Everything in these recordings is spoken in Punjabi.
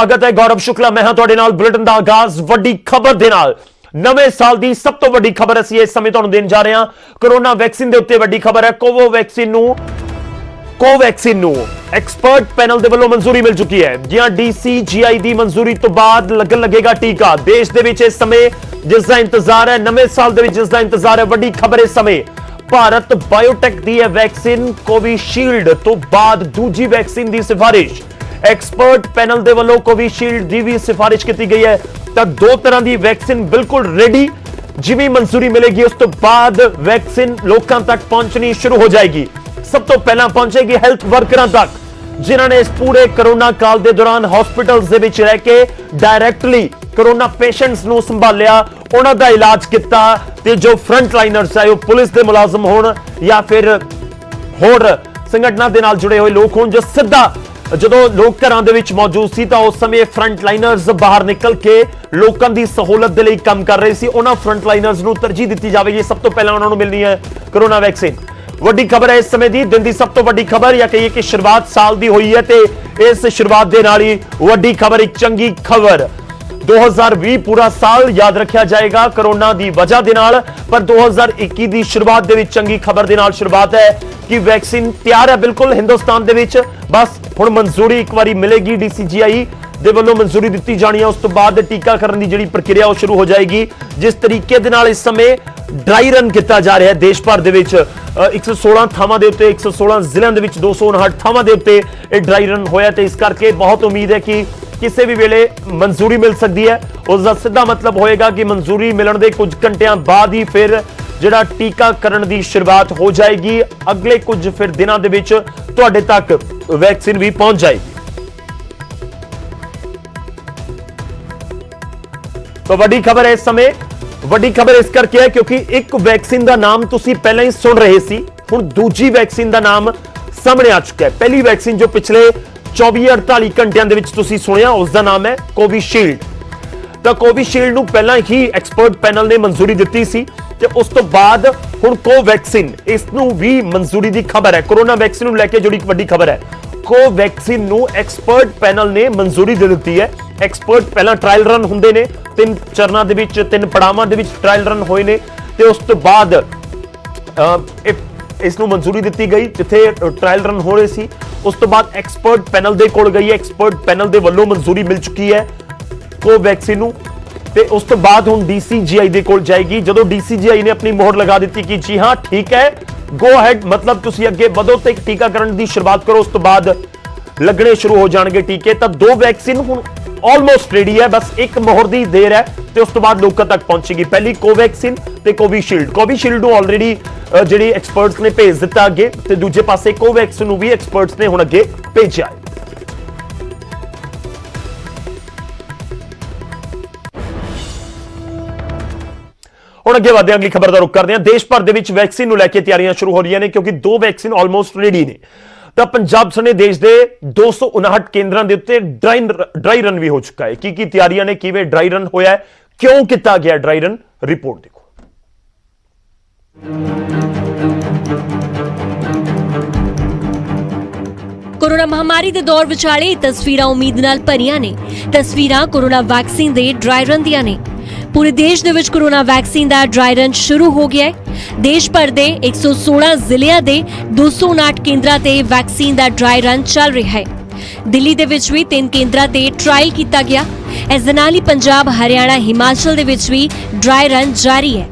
ਸਵਾਗਤ ਹੈ ਗੌਰਵ ਸ਼ੁਕਲਾ। ਮੈਂ ਹਾਂ ਤੁਹਾਡੇ ਨਾਲ ਬੁਲੇਟਿਨ ਦਾ ਆਗਾਜ਼। ਵੱਡੀ ਖਬਰ ਦੇ ਨਾਲ ਨਵੇਂ ਸਾਲ ਦੀ ਸਭ ਤੋਂ ਵੱਡੀ ਖਬਰ ਅਸੀਂ ਇਸ ਸਮੇਂ ਤੁਹਾਨੂੰ ਦੇਣ ਜਾ ਰਹੇ ਹਾਂ। ਕਰੋਨਾ ਵੈਕਸੀਨ ਦੇ ਉੱਤੇ ਵੱਡੀ ਖਬਰ ਹੈ। ਕੋਵੋ ਨੂੰ ਕੋਵੈਕਸਿਨ ਨੂੰ ਐਕਸਪਰਟ ਪੈਨਲ ਦੇ ਵੱਲੋਂ ਮਨਜ਼ੂਰੀ ਮਿਲ ਚੁੱਕੀ ਹੈ। ਜਿਹਾਂ ਡੀਸੀਜੀਆਈ ਦੀ ਮਨਜ਼ੂਰੀ ਤੋਂ ਬਾਅਦ ਲੱਗਣ ਲੱਗੇਗਾ ਟੀਕਾ। ਦੇਸ਼ ਦੇ ਵਿੱਚ ਇਸ ਸਮੇਂ ਜਿਸ ਦਾ ਇੰਤਜ਼ਾਰ ਹੈ, ਨਵੇਂ ਸਾਲ ਦੇ ਵਿੱਚ ਜਿਸ ਦਾ ਇੰਤਜ਼ਾਰ ਹੈ, ਵੱਡੀ ਖਬਰ ਇਸ ਸਮੇਂ। ਭਾਰਤ ਬਾਇਓਟੈਕ ਦੀ ਹੈ ਵੈਕਸੀਨ ਕੋਵਿਸ਼ੀਲਡ ਤੋਂ ਬਾਅਦ ਦੂਜੀ ਵੈਕਸੀਨ ਦੀ ਸਿਫਾਰਿਸ਼। ਐਕਸਪਰਟ ਪੈਨਲ ਦੇ ਵੱਲੋਂ ਕੋਵਿਸ਼ੀਲਡ ਦੀ ਵੀ ਸਿਫਾਰਿਸ਼ ਕੀਤੀ ਗਈ ਹੈ। ਤਾਂ ਦੋ ਤਰ੍ਹਾਂ ਦੀ ਵੈਕਸੀਨ ਬਿਲਕੁਲ ਰੈਡੀ ਜਿਵੇਂ ਮਨਜ਼ੂਰੀ ਮਿਲੇਗੀ, ਉਸ ਤੋਂ ਬਾਅਦ ਵੈਕਸੀਨ ਲੋਕਾਂ ਤੱਕ ਪਹੁੰਚਣੀ ਸ਼ੁਰੂ ਹੋ ਜਾਏਗੀ। ਸਭ ਤੋਂ ਪਹਿਲਾਂ ਪਹੁੰਚੇਗੀ ਹੈਲਥ ਵਰਕਰਾਂ ਤੱਕ, ਜਿਨ੍ਹਾਂ ਨੇ ਇਸ ਪੂਰੇ ਕਰੋਨਾ ਕਾਲ ਦੇ ਦੌਰਾਨ ਹਸਪੀਟਲਸ ਦੇ ਵਿੱਚ ਰਹਿ ਕੇ ਡਾਇਰੈਕਟਲੀ ਕਰੋਨਾ ਪੇਸ਼ੈਂਟਸ ਨੂੰ ਸੰਭਾਲਿਆ, ਉਹਨਾਂ ਦਾ ਇਲਾਜ ਕੀਤਾ ਤੇ ਜੋ ਫਰੰਟ ਲਾਈਨਰਸ ਹੈ ਉਹ ਪੁਲਿਸ ਦੇ ਮੁਲਾਜ਼ਮ ਹੋਣ ਜਾਂ ਫਿਰ ਹੋਰ ਸੰਗਠਨਾਂ ਦੇ ਨਾਲ ਜੁੜੇ ਹੋਏ ਲੋਕ ਹੋਣ ਜੋ ਸਿੱਧਾ ਜਦੋਂ ਲੋਕ ਘਰਾਂ ਦੇ ਵਿੱਚ ਮੌਜੂਦ ਸੀ ਤਾਂ ਉਸ ਸਮੇਂ ਫਰੰਟ ਲਾਈਨਰਸ ਬਾਹਰ ਨਿਕਲ ਕੇ ਲੋਕਾਂ ਦੀ ਸਹੂਲਤ ਦੇ ਲਈ ਕੰਮ ਕਰ ਰਹੇ ਸੀ। ਉਹਨਾਂ ਫਰੰਟ ਲਾਈਨਰਸ ਨੂੰ ਤਰਜੀਹ ਦਿੱਤੀ ਜਾਵੇਗੀ ਸਭ ਤੋਂ ਪਹਿਲਾਂ ਉਹਨਾਂ ਨੂੰ ਮਿਲਣੀ ਹੈ ਕਰੋਨਾ ਵੈਕਸੀਨ। ਵੱਡੀ ਖਬਰ ਹੈ ਇਸ ਸਮੇਂ ਦੀ। ਦਿਨ ਦੀ ਸਭ ਤੋਂ ਵੱਡੀ ਖਬਰ ਜਾਂ ਕਹੀਏ ਕਿ ਸ਼ੁਰੂਆਤ ਸਾਲ ਦੀ ਹੋਈ ਹੈ ਤੇ ਇਸ ਸ਼ੁਰੂਆਤ ਦੇ ਨਾਲ ਹੀ ਵੱਡੀ ਖਬਰ, ਇੱਕ ਚੰਗੀ ਖਬਰ 2020 ਪੂਰਾ ਸਾਲ ਯਾਦ ਰੱਖਿਆ ਜਾਏਗਾ ਕਰੋਨਾ ਦੀ ਵਜ੍ਹਾ ਦੇ ਨਾਲ ਪਰ 2021 ਦੀ ਸ਼ੁਰੂਆਤ ਦੇ ਵਿੱਚ ਚੰਗੀ ਖਬਰ ਦੇ ਨਾਲ ਸ਼ੁਰੂਆਤ ਹੈ ਕਿ ਵੈਕਸੀਨ ਤਿਆਰ ਹੈ ਬਿਲਕੁਲ ਹਿੰਦੁਸਤਾਨ ਦੇ ਵਿੱਚ। ਬਸ ਹੁਣ ਮਨਜ਼ੂਰੀ ਇੱਕ ਵਾਰੀ ਮਿਲੇਗੀ ਡੀਸੀਜੀਆਈ ਦੇ ਵੱਲੋਂ ਮਨਜ਼ੂਰੀ ਦਿੱਤੀ ਜਾਣੀ ਹੈ। ਉਸ ਤੋਂ ਬਾਅਦ ਟੀਕਾਕਰਨ ਦੀ ਜਿਹੜੀ ਪ੍ਰਕਿਰਿਆ ਉਹ ਸ਼ੁਰੂ ਹੋ ਜਾਏਗੀ। ਜਿਸ ਤਰੀਕੇ ਦੇ ਨਾਲ ਇਸ ਸਮੇਂ ਡਰਾਈ ਰਨ ਕੀਤਾ ਜਾ ਰਿਹਾ ਹੈ ਦੇਸ਼ ਭਰ ਦੇ ਵਿੱਚ। ਅ, 116 ਥਾਵਾਂ ਦੇ ਉੱਤੇ 116 ਜ਼ਿਲ੍ਹਿਆਂ ਦੇ ਵਿੱਚ 259 ਥਾਵਾਂ ਦੇ ਉੱਤੇ ਇਹ ਡਰਾਈ ਰਨ ਹੋਇਆ ਤੇ ਇਸ ਕਰਕੇ ਬਹੁਤ ਉਮੀਦ ਹੈ ਕਿ ਕਿਸੇ ਵੀ ਵੇਲੇ ਮਨਜ਼ੂਰੀ ਮਿਲ ਸਕਦੀ ਹੈ। ਉਸ ਦਾ ਸਿੱਧਾ ਮਤਲਬ ਹੋਏਗਾ ਕਿ ਮਨਜ਼ੂਰੀ ਮਿਲਣ ਦੇ ਕੁਝ ਘੰਟਿਆਂ ਬਾਅਦ ਹੀ ਫਿਰ ਜਿਹੜਾ ਟੀਕਾਕਰਨ ਦੀ ਸ਼ੁਰੂਆਤ ਹੋ ਜਾਏਗੀ। ਅਗਲੇ ਕੁਝ ਫਿਰ ਦਿਨਾਂ ਦੇ ਵਿੱਚ ਤੁਹਾਡੇ ਤੱਕ ਵੈਕਸੀਨ ਵੀ ਪਹੁੰਚ ਜਾਏਗੀ। ਤਾਂ ਵੱਡੀ ਖਬਰ ਹੈ ਇਸ ਸਮੇਂ, ਵੱਡੀ ਖਬਰ ਇਸ ਕਰਕੇ ਹੈ ਕਿਉਂਕਿ ਇੱਕ ਵੈਕਸੀਨ ਦਾ ਨਾਮ ਤੁਸੀਂ ਪਹਿਲਾਂ ਹੀ ਸੁਣ ਰਹੇ ਸੀ। ਹੁਣ ਦੂਜੀ ਵੈਕਸੀਨ ਦਾ ਨਾਮ ਸਾਹਮਣੇ ਆ ਚੁੱਕਿਆ ਹੈ। ਪਹਿਲੀ ਵੈਕਸੀਨ ਜੋ ਪਿਛਲੇ 24-48 ਘੰਟਿਆਂ ਦੇ ਵਿੱਚ ਤੁਸੀਂ ਸੁਣਿਆ ਉਸ ਦਾ ਨਾਮ ਹੈ ਕੋਵਿਸ਼ੀਲਡ ਤਾਂ ਕੋਵਿਸ਼ੀਲਡ ਨੂੰ ਪਹਿਲਾਂ ਹੀ ਐਕਸਪਰਟ ਪੈਨਲ ਨੇ ਮਨਜ਼ੂਰੀ ਦਿੱਤੀ ਸੀ ਤੇ ਉਸ ਤੋਂ ਬਾਅਦ ਹੁਣ ਕੋਵੈਕਸਿਨ ਇਸ ਨੂੰ ਵੀ ਮਨਜ਼ੂਰੀ ਦੀ ਖਬਰ ਹੈ। ਕੋਰੋਨਾ ਵੈਕਸੀਨ ਨੂੰ ਲੈ ਕੇ ਜੁੜੀ ਇੱਕ ਵੱਡੀ ਖਬਰ ਹੈ ਕੋਵੈਕਸਿਨ ਨੂੰ ਐਕਸਪਰਟ ਪੈਨਲ ਨੇ ਮਨਜ਼ੂਰੀ ਦੇ ਦਿੱਤੀ ਹੈ। ਐਕਸਪਰਟ ਪਹਿਲਾਂ ਟ੍ਰਾਇਲ ਰਨ ਹੁੰਦੇ ਨੇ, ਤਿੰਨ ਚਰਨਾਂ ਦੇ ਵਿੱਚ, ਤਿੰਨ ਪੜਾਵਾਂ ਦੇ ਵਿੱਚ ਟ੍ਰਾਇਲ ਰਨ ਹੋਏ ਨੇ ਤੇ ਉਸ ਤੋਂ ਬਾਅਦ ਇਹ- ਇਸ ਨੂੰ ਮਨਜ਼ੂਰੀ ਦਿੱਤੀ ਗਈ, ਜਿੱਥੇ ਟ੍ਰਾਇਲ ਰਨ ਹੋ ਰਹੇ ਸੀ। ਉਸ ਤੋਂ ਬਾਅਦ ਐਕਸਪਰਟ ਪੈਨਲ ਦੇ ਕੋਲ ਗਈ ਹੈ। ਐਕਸਪਰਟ ਪੈਨਲ ਦੇ ਵੱਲੋਂ ਮਨਜ਼ੂਰੀ ਮਿਲ ਚੁੱਕੀ ਹੈ ਕੋਵੈਕਸਿਨ ਨੂੰ। ਤੇ ਉਸ ਤੋਂ ਬਾਅਦ ਹੁਣ ਡੀਸੀਜੀਆਈ ਦੇ ਕੋਲ ਜਾਏਗੀ। ਜਦੋਂ ਡੀਸੀਜੀਆਈ ਨੇ ਆਪਣੀ ਮੋਹਰ ਲਗਾ ਦਿੱਤੀ ਕਿ ਜੀ ਹਾਂ, ਠੀਕ ਹੈ ਗੋ ਹੈਡ ਮਤਲਬ ਤੁਸੀਂ ਅੱਗੇ ਵਧੋ ਤੇ ਟੀਕਾਕਰਨ ਦੀ ਸ਼ੁਰੂਆਤ ਕਰੋ। ਉਸ ਤੋਂ ਬਾਅਦ ਲੱਗਣੇ ਸ਼ੁਰੂ ਹੋ ਜਾਣਗੇ ਟੀਕੇ। ਤਾਂ ਦੋ ਵੈਕਸੀਨ ਹੁਣ ਆਲਮੋਸਟ ਰੈਡੀ ਹੈ, ਬਸ ਇੱਕ ਮੋਹਰ ਦੀ ਦੇਰ ਹੈ ਤੇ ਉਸ ਤੋਂ ਬਾਅਦ ਲੋਕਾਂ ਤੱਕ ਪਹੁੰਚੇਗੀ ਪਹਿਲੀ ਕੋਵੈਕਸਿਨ ਤੇ ਕੋਵਿਸ਼ੀਲਡ। ਕੋਵਿਸ਼ੀਲਡ ਨੂੰ ਆਲਰੇਡੀ ਜਿਹੜੀ ਐਕਸਪਰਟਸ ਨੇ ਭੇਜ ਦਿੱਤਾ ਅੱਗੇ ਤੇ ਦੂਜੇ ਪਾਸੇ ਕੋਵੈਕਸਿਨ ਨੂੰ ਵੀ ਐਕਸਪਰਟਸ ਨੇ ਹੁਣ ਅੱਗੇ ਭੇਜਿਆ ਹੈ। ਹੁਣ ਅੱਗੇ ਵਧਦੇ ਹਾਂ, ਅਗਲੀ ਖਬਰ ਦਾ ਰੁਖ ਕਰਦੇ ਹਾਂ। ਦੇਸ਼ ਭਰ ਦੇ ਵਿੱਚ ਵੈਕਸੀਨ ਨੂੰ ਲੈ ਕੇ ਤਿਆਰੀਆਂ ਸ਼ੁਰੂ ਹੋ ਰਹੀਆਂ ਨੇ ਕਿਉਂਕਿ ਦੋ ਵੈਕਸੀਨ ਆਲਮੋਸਟ ਰੈਡੀ ਨੇ। ਤਾਂ ਪੰਜਾਬ ਸਣੇ ਦੇਸ਼ ਦੇ 259 ਕੇਂਦਰਾਂ ਦੇ ਉੱਤੇ ਡਰਾਈ ਰਨ ਵੀ ਹੋ ਚੁੱਕਾ ਹੈ। ਕੀ ਕੀ ਤਿਆਰੀਆਂ ਨੇ, ਕਿਵੇਂ ਡਰਾਈ ਰਨ ਹੋਇਆ ਹੈ, ਕਿਉਂ ਕੀਤਾ ਗਿਆ ਡਰਾਈ ਰਨ? ਰਿਪੋਰਟ ਦੇਖੋ। ਕੋਰੋਨਾ ਮਹਾਮਾਰੀ ਦੇ ਦੌਰ ਵਿਚਾਲੇ ਇਹ ਤਸਵੀਰਾਂ ਉਮੀਦ ਨਾਲ ਭਰੀਆਂ ਨੇ। ਤਸਵੀਰਾਂ ਕੋਰੋਨਾ ਵੈਕਸੀਨ ਦੇ ਡਰਾਈ ਰਨ ਦੀਆਂ ਨੇ। ਪੂਰੇ ਦੇਸ਼ ਦੇ ਵਿੱਚ ਕੋਰੋਨਾ ਵੈਕਸੀਨ ਦਾ ਡਰਾਈ ਰਨ ਸ਼ੁਰੂ ਹੋ ਗਿਆ ਹੈ। ਦੇਸ਼ ਭਰ ਦੇ 116 ਜ਼ਿਲ੍ਹਿਆਂ ਦੇ 259 ਕੇਂਦਰਾਂ ਤੇ ਵੈਕਸੀਨ ਦਾ ਡਰਾਈ ਰਨ ਚੱਲ ਰਿਹਾ ਹੈ। ਦਿੱਲੀ ਦੇ ਵਿੱਚ ਵੀ ਤਿੰਨ ਕੇਂਦਰਾਂ ਤੇ ਟ੍ਰਾਇਲ ਕੀਤਾ ਗਿਆ। ਇਸ ਦੇ ਨਾਲ ਹੀ ਪੰਜਾਬ, ਹਰਿਆਣਾ, ਹਿਮਾਚਲ ਦੇ ਵਿੱਚ ਵੀ ਡਰਾਈ ਰਨ ਜਾਰੀ ਹੈ।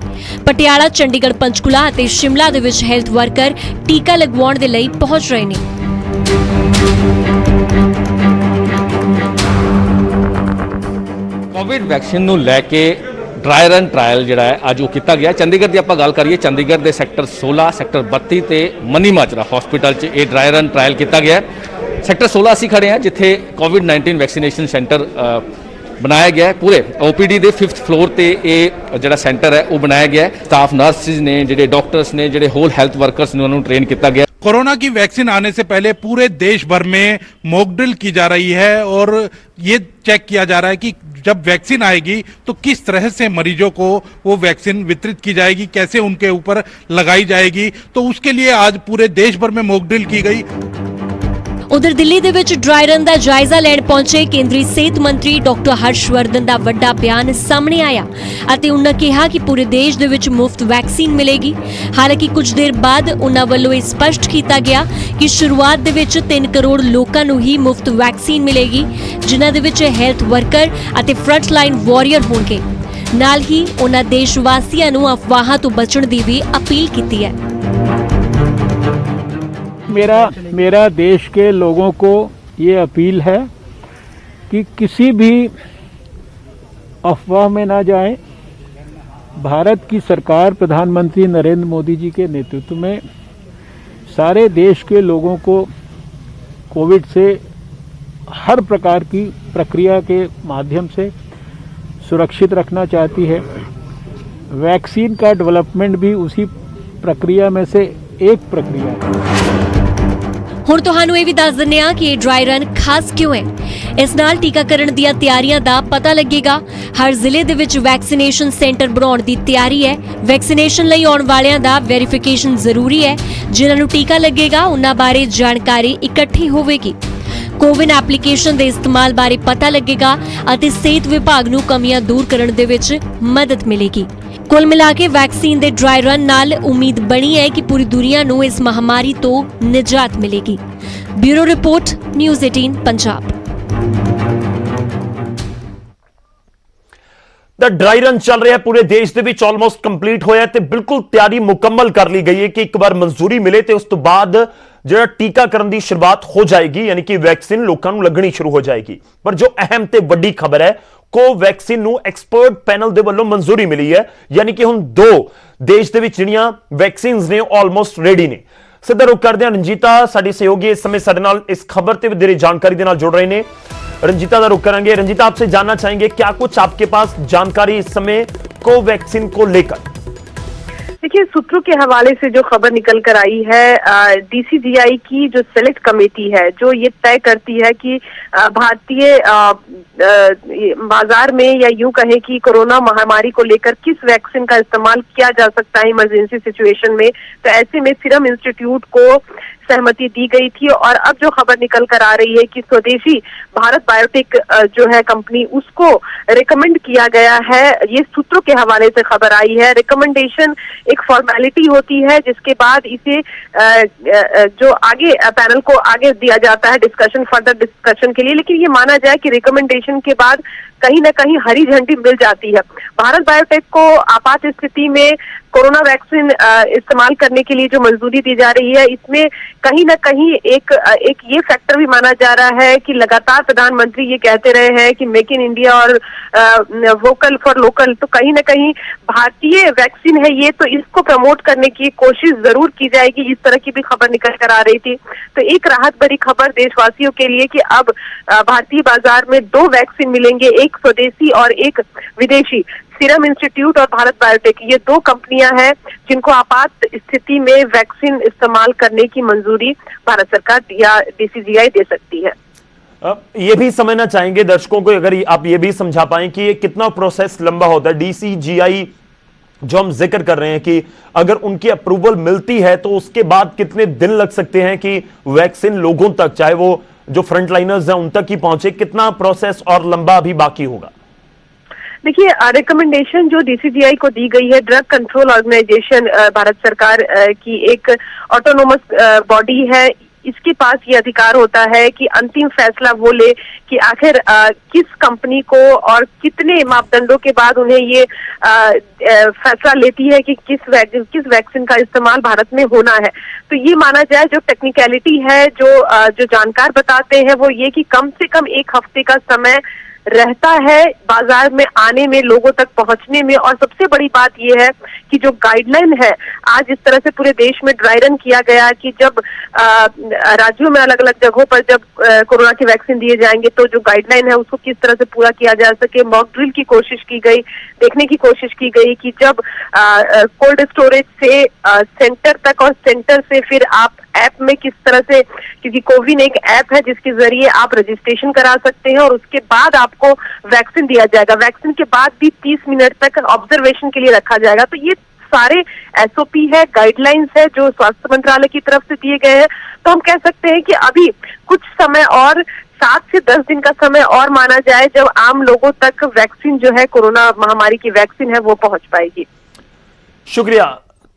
ਪਟਿਆਲਾ, ਚੰਡੀਗੜ੍ਹ, ਪੰਚਕੂਲਾ ਅਤੇ ਸ਼ਿਮਲਾ ਦੇ ਵਿੱਚ ਹੈਲਥ ਵਰਕਰ ਟੀਕਾ ਲਗਵਾਉਣ ਦੇ ਲਈ ਪਹੁੰਚ ਰਹੇ ਨੇ। ਕੋਵਿਡ ਵੈਕਸੀਨ ਨੂੰ ਲੈ ਕੇ ਡਰਾਈ ਰਨ ਟ੍ਰਾਇਲ ਜਿਹੜਾ ਹੈ, ਅੱਜ ਉਹ ਕੀਤਾ ਗਿਆ। ਚੰਡੀਗੜ੍ਹ ਦੀ ਆਪਾਂ ਗੱਲ ਕਰੀਏ, ਚੰਡੀਗੜ੍ਹ ਦੇ ਸੈਕਟਰ 16 ਸੈਕਟਰ 32 ਤੇ ਮਨੀ ਮਾਜਰਾ ਹਸਪੀਟਲ 'ਚ ਇਹ ਡਰਾਈ ਰਨ ਟ੍ਰਾਇਲ ਕੀਤਾ ਗਿਆ। ਸੈਕਟਰ 16 ਅਸੀਂ ਖੜੇ ਹਾਂ, ਜਿੱਥੇ ਕੋਵਿਡ 19 ਵੈਕਸੀਨੇਸ਼ਨ ਸੈਂਟਰ ਬਣਾਇਆ ਗਿਆ ਹੈ ਪੂਰੇ ਓਪੀਡੀ ਦੇ 5th ਫਲੋਰ ਤੇ ਇਹ ਜਿਹੜਾ ਸੈਂਟਰ ਹੈ ਉਹ ਬਣਾਇਆ ਗਿਆ ਹੈ ਸਟਾਫ ਨਰਸਿਸ ਨੇ ਜਿਹੜੇ ਡਾਕਟਰਸ ਨੇ ਜਿਹੜੇ ਹੋਲ ਹੈਲਥ ਵਰਕਰਸ ਨੇ ਉਹਨਾਂ ਨੂੰ ਟ੍ਰੇਨ ਕੀਤਾ ਗਿਆ कोरोना की वैक्सीन आने से पहले पूरे देश भर में मॉक ड्रिल की जा रही है और ये चेक किया जा रहा है कि जब वैक्सीन आएगी तो किस तरह से मरीजों को वो वैक्सीन वितरित की जाएगी कैसे उनके ऊपर लगाई जाएगी तो उसके लिए आज पूरे देश भर में मॉक ड्रिल की गई ਉਧਰ ਦਿੱਲੀ ਦੇ ਵਿੱਚ ਡਰਾਈ ਰਨ ਦਾ ਜਾਇਜ਼ਾ ਲੈਣ ਪਹੁੰਚੇ ਕੇਂਦਰੀ ਸਿਹਤ ਮੰਤਰੀ ਡਾਕਟਰ ਹਰਸ਼ਵਰਧਨ ਦਾ ਵੱਡਾ ਬਿਆਨ ਸਾਹਮਣੇ ਆਇਆ ਅਤੇ ਉਹਨਾਂ ਕਿਹਾ ਕਿ ਪੂਰੇ ਦੇਸ਼ ਦੇ ਵਿੱਚ ਮੁਫਤ ਵੈਕਸੀਨ ਮਿਲੇਗੀ। ਹਾਲਾਂਕਿ ਕੁਝ ਦੇਰ ਬਾਅਦ ਉਹਨਾਂ ਵੱਲੋਂ ਇਹ ਸਪਸ਼ਟ ਕੀਤਾ ਗਿਆ ਕਿ ਸ਼ੁਰੂਆਤ ਦੇ ਵਿੱਚ 3 ਕਰੋੜ ਲੋਕਾਂ ਨੂੰ ਹੀ ਮੁਫਤ ਵੈਕਸੀਨ ਮਿਲੇਗੀ, ਜਿਨ੍ਹਾਂ ਦੇ ਵਿੱਚ ਹੈਲਥ ਵਰਕਰ ਅਤੇ ਫਰੰਟ ਲਾਈਨ ਵਾਰੀਅਰ ਹੋਣਗੇ। ਨਾਲ ਹੀ ਉਹਨਾਂ ਦੇਸ਼ ਵਾਸੀਆਂ ਨੂੰ ਅਫਵਾਹਾਂ ਤੋਂ ਬਚਣ ਦੀ ਵੀ ਅਪੀਲ ਕੀਤੀ ਹੈ। मेरा मेरा देश के लोगों को ये अपील है कि किसी भी अफवाह में ना जाएँ। भारत की सरकार प्रधानमंत्री नरेंद्र मोदी जी के नेतृत्व में सारे देश के लोगों को कोविड से हर प्रकार की प्रक्रिया के माध्यम से सुरक्षित रखना चाहती है। वैक्सीन का डेवलपमेंट भी उसी प्रक्रिया में से एक प्रक्रिया है। ਹੁਣ ਤੁਹਾਨੂੰ ਇਹ ਵੀ ਦੱਸ ਦਿੰਨੇ ਆ ਕਿ ਇਹ ਡਰਾਈ ਰਨ ਖਾਸ ਕਿਉਂ ਹੈ। ਇਸ ਨਾਲ ਟੀਕਾਕਰਨ ਦੀਆਂ ਤਿਆਰੀਆਂ ਦਾ ਪਤਾ ਲੱਗੇਗਾ। ਹਰ ਜ਼ਿਲ੍ਹੇ ਦੇ ਵਿੱਚ ਵੈਕਸੀਨੇਸ਼ਨ ਸੈਂਟਰ ਬਣਾਉਣ ਦੀ ਤਿਆਰੀ ਹੈ। ਵੈਕਸੀਨੇਸ਼ਨ ਲਈ ਆਉਣ ਵਾਲਿਆਂ ਦਾ ਵੈਰੀਫਿਕੇਸ਼ਨ ਜ਼ਰੂਰੀ ਹੈ। ਜਿਨ੍ਹਾਂ ਨੂੰ ਟੀਕਾ ਲੱਗੇਗਾ, ਉਹਨਾਂ ਬਾਰੇ ਜਾਣਕਾਰੀ ਇਕੱਠੀ ਹੋਵੇਗੀ। ਕੋਵਿਨ ਐਪਲੀਕੇਸ਼ਨ ਦੇ ਇਸਤੇਮਾਲ ਬਾਰੇ ਪਤਾ ਲੱਗੇਗਾ ਅਤੇ ਸਿਹਤ ਵਿਭਾਗ ਨੂੰ ਕਮੀਆਂ ਦੂਰ ਕਰਨ ਦੇ ਵਿੱਚ ਮਦਦ ਮਿਲੇਗੀ। ਕੁੱਲ ਮਿਲਾ ਕੇ ਵੈਕਸੀਨ ਦੇ ਡਰਾਈ ਰਨ ਨਾਲ ਉਮੀਦ ਬਣੀ ਹੈ ਕਿ ਪੂਰੀ ਦੁਨੀਆ ਨੂੰ ਇਸ ਮਹਾਮਾਰੀ ਤੋਂ ਨਿਜਾਤ ਮਿਲੇਗੀ। Bureau report, news 18 Punjab. ਦਾ ਡਰਾਈ ਰਨ ਚੱਲ ਰਿਹਾ ਪੂਰੇ ਦੇਸ਼ ਦੇ ਵਿੱਚ ਆਲਮੋਸਟ ਕੰਪਲੀਟ ਹੋਇਆ ਤੇ ਬਿਲਕੁਲ ਤਿਆਰੀ ਮੁਕੰਮਲ ਕਰ ਲਈ ਗਈ ਹੈ ਕਿ ਇੱਕ ਵਾਰ ਮਨਜ਼ੂਰੀ ਮਿਲੇ ਤੇ ਉਸ ਤੋਂ ਬਾਅਦ ਜਿਹੜਾ ਟੀਕਾਕਰਨ ਦੀ ਸ਼ੁਰੂਆਤ ਹੋ ਜਾਏਗੀ ਯਾਨੀ ਕਿ ਵੈਕਸੀਨ ਲੋਕਾਂ ਨੂੰ ਲੱਗਣੀ ਸ਼ੁਰੂ ਹੋ ਜਾਏਗੀ ਪਰ ਜੋ ਅਹਿਮ ਤੇ ਵੱਡੀ ਖਬਰ ਹੈ ਕੋਵੈਕਸਿਨ ਨੂੰ ਐਕਸਪਰਟ ਪੈਨਲ ਦੇ ਵੱਲੋਂ ਮਨਜ਼ੂਰੀ ਮਿਲੀ ਹੈ ਯਾਨੀ ਕਿ ਹੁਣ ਦੋ ਦੇਸ਼ ਦੇ ਵਿੱਚ ਜਿਹੜੀਆਂ ਵੈਕਸੀਨਸ ਨੇ ਆਲਮੋਸਟ ਰੈਡੀ ਨੇ ਸਿੱਧਾ ਰੁਕ ਕਰਦੇ ਹਾਂ ਰਣਜੀਤਾ ਸਾਡੀ ਸਹਿਯੋਗੀ ਇਸ ਸਮੇਂ ਸਾਡੇ ਨਾਲ ਇਸ ਖਬਰ ਤੇ ਵਧੇਰੇ ਜਾਣਕਾਰੀ ਦੇ ਨਾਲ ਜੁੜ ਰਹੇ ਨੇ रंजीता का रुख करेंगे रंजीता आपसे जानना चाहेंगे क्या कुछ आपके पास जानकारी इस समय कोवैक्सीन को लेकर देखिए, सूत्रों के हवाले से जो खबर निकल कर आई है डीसीजीआई की जो सेलेक्ट कमेटी है, जो ये तय करती है कि भारतीय बाज़ार में या यूँ कहें कि कोरोना महामारी को लेकर किस वैक्सीन का इस्तेमाल किया जा सकता है इमरजेंसी सिचुएशन में तो ऐसे में सीरम इंस्टीट्यूट को सहमति दी गई थी और अब जो खबर निकल कर आ रही है कि स्वदेशी भारत बायोटेक जो है कंपनी, उसको रिकमेंड किया गया है। ये सूत्रों के हवाले से खबर आई है। रिकमेंडेशन एक फॉर्मेलिटी होती है, जिसके बाद इसे जो आगे पैनल को आगे दिया जाता है डिस्कशन फर्दर डिस्कशन के लिए। लेकिन ये माना जाए कि रिकमेंडेशन के बाद कहीं ना कहीं हरी झंडी मिल जाती है। भारत बायोटेक को आपात स्थिति में कोरोना वैक्सीन इस्तेमाल करने के लिए जो मंजूरी दी जा रही है, इसमें कहीं ना कहीं एक एक ये फैक्टर भी माना जा रहा है कि लगातार प्रधानमंत्री ये कहते रहे हैं कि मेक इन इंडिया और वोकल फॉर लोकल तो कहीं ना कहीं भारतीय वैक्सीन है ये तो इसको प्रमोट करने की कोशिश ज़रूर की जाएगी। इस तरह की भी खबर निकल कर आ रही थी। तो एक राहत भरी खबर देशवासियों के लिए कि अब भारतीय बाज़ार में दो वैक्सीन मिलेंगे, एक स्वदेशी और एक विदेशी। सीरम इंस्टीट्यूट और भारत बायोटेक, ये दो कंपनियाँ हैं जिनको आपात स्थिति में वैक्सीन इस्तेमाल करने की मंजूरी भारत सरकार या डीसीजीआई दे सकती है। ये भी समझना चाहेंगे दर्शकों को, अगर आप ये भी समझा पाए कि ये कितना प्रोसेस लंबा होता है। डीसीजीआई जो हम ज़िक्र कर रहे हैं कि अगर उनकी अप्रूवल मिलती है तो उसके बाद कितने दिन लग सकते हैं कि वैक्सीन लोगों तक, चाहे वो जो फ्रंट लाइनर्स हैं, उन तक ही पहुँचे। कितना प्रोसेस और लंबा अभी बाकी होगा? देखिए रिकमेंडेशन जो डीसीजीआई को दी गई है ड्रग कंट्रोल ऑर्गेनाइजेशन भारत सरकार की एक ऑटोनोमस बॉडी है इसके पास ये अधिकार होता है कि अंतिम फैसला वो ले कि आखिर किस कंपनी को और कितने मापदंडों के बाद उन्हें ये अ, अ, फैसला लेती है कि किस वैक, किस वैक्सीन का इस्तेमाल भारत में होना है। तो ये माना जाए जो टेक्निकलिटी है जो अ, जो जानकार बताते हैं वो ये कि कम से कम एक हफ़्ते का समय रहता है बाज़ार में आने में लोगों तक पहुँचने में। और सबसे बड़ी बात यह है कि जो गाइडलाइन है आज इस तरह से पूरे देश में ड्राई रन किया गया कि जब राज्यों में अलग अलग जगहों पर जब कोरोना की वैक्सीन दिए जाएँगे तो जो गाइडलाइन है उसको किस तरह से पूरा किया जा सके। मॉक ड्रिल की कोशिश की गई देखने की कोशिश की गई कि जब कोल्ड स्टोरेज से अ, सेंटर तक और सेंटर से फिर आप ऐप में किस तरह से क्योंकि कोविन एक ऐप है जिसके ज़रिए आप रजिस्ट्रेशन करा सकते हैं और उसके बाद आपको वैक्सीन दिया जाएगा। वैक्सीन के बाद भी तीस मिनट तक ऑब्जर्वेशन के लिए रखा जाएगा। तो ये सारे एसओपी है गाइडलाइंस है, जो स्वास्थ्य मंत्रालय की तरफ़ से दिए गए हैं। तो हम कह सकते हैं कि अभी कुछ समय और, सात से दस दिन का समय और माना जाए, जब आम लोगों तक वैक्सीन जो है, कोरोना महामारी की वैक्सीन है, वो पहुँच पाएगी। शुक्रिया।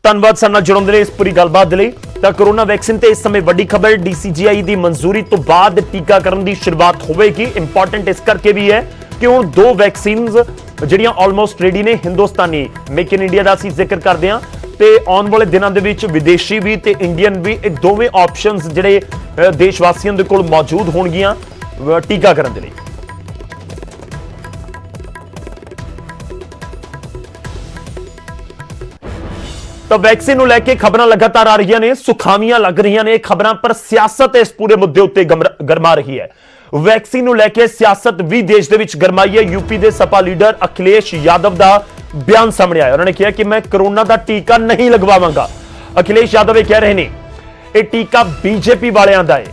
ਧੰਨਵਾਦ ਸਾਡੇ ਨਾਲ ਜੁੜਨ ਦੇ ਲਈ ਇਸ ਪੂਰੀ ਗੱਲਬਾਤ ਦੇ ਲਈ। ਤਾਂ ਕਰੋਨਾ ਵੈਕਸੀਨ ਤੇ ਇਸ ਸਮੇਂ ਵੱਡੀ ਖਬਰ ਡੀਸੀਜੀਆਈ ਦੀ ਮਨਜ਼ੂਰੀ ਤੋਂ ਬਾਅਦ ਟੀਕਾਕਰਨ ਦੀ ਸ਼ੁਰੂਆਤ ਹੋਵੇਗੀ। ਇੰਪੋਰਟੈਂਟ ਇਸ ਕਰਕੇ ਵੀ ਹੈ ਕਿ ਹੁਣ ਦੋ ਵੈਕਸੀਨਸ ਜਿਹੜੀਆਂ ਆਲਮੋਸਟ ਰੈਡੀ ਨੇ ਹਿੰਦੁਸਤਾਨੀ ਮੇਕ ਇਨ ਇੰਡੀਆ ਦਾ ਅਸੀਂ ਜ਼ਿਕਰ ਕਰਦੇ ਹਾਂ। ਤੇ ਆਉਣ ਵਾਲੇ ਦਿਨਾਂ ਦੇ ਵਿੱਚ ਵਿਦੇਸ਼ੀ ਵੀ ਤੇ ਇੰਡੀਅਨ ਵੀ ਇਹ ਦੋਵੇਂ ਆਪਸ਼ਨਸ ਜਿਹੜੇ ਦੇਸ਼ ਵਾਸੀਆਂ ਦੇ ਕੋਲ ਮੌਜੂਦ ਹੋਣਗੀਆਂ ਟੀਕਾਕਰਨ ਦੇ ਲਈ। ਤਾਂ ਵੈਕਸੀਨ ਨੂੰ ਲੈ ਕੇ ਖਬਰਾਂ ਲਗਾਤਾਰ ਆ ਰਹੀਆਂ ਨੇ, ਸੁਖਾਵੀਆਂ ਲੱਗ ਰਹੀਆਂ ਨੇ, ਇਹ ਖਬਰਾਂ ਪਰ ਸਿਆਸਤ ਇਸ ਪੂਰੇ ਮੁੱਦੇ ਉੱਤੇ ਗਰਮਾ ਰਹੀ ਹੈ। ਵੈਕਸੀਨ ਨੂੰ ਲੈ ਕੇ ਸਿਆਸਤ ਵੀ ਦੇਸ਼ ਦੇ ਵਿੱਚ ਗਰਮਾਈ ਹੈ। ਯੂਪੀ ਦੇ ਸਪਾ ਲੀਡਰ ਅਖਿਲੇਸ਼ ਯਾਦਵ ਦਾ ਬਿਆਨ ਸਾਹਮਣੇ ਆਇਆ। ਉਹਨਾਂ ਨੇ ਕਿਹਾ ਕਿ ਮੈਂ ਕਰੋਨਾ ਦਾ ਟੀਕਾ ਨਹੀਂ ਲਗਵਾਵਾਂਗਾ। ਅਖਿਲੇਸ਼ ਯਾਦਵ ਇਹ ਕਹਿ ਰਹੇ ਨੇ, ਇਹ ਟੀਕਾ ਬੀਜੇਪੀ ਵਾਲਿਆਂ ਦਾ ਹੈ।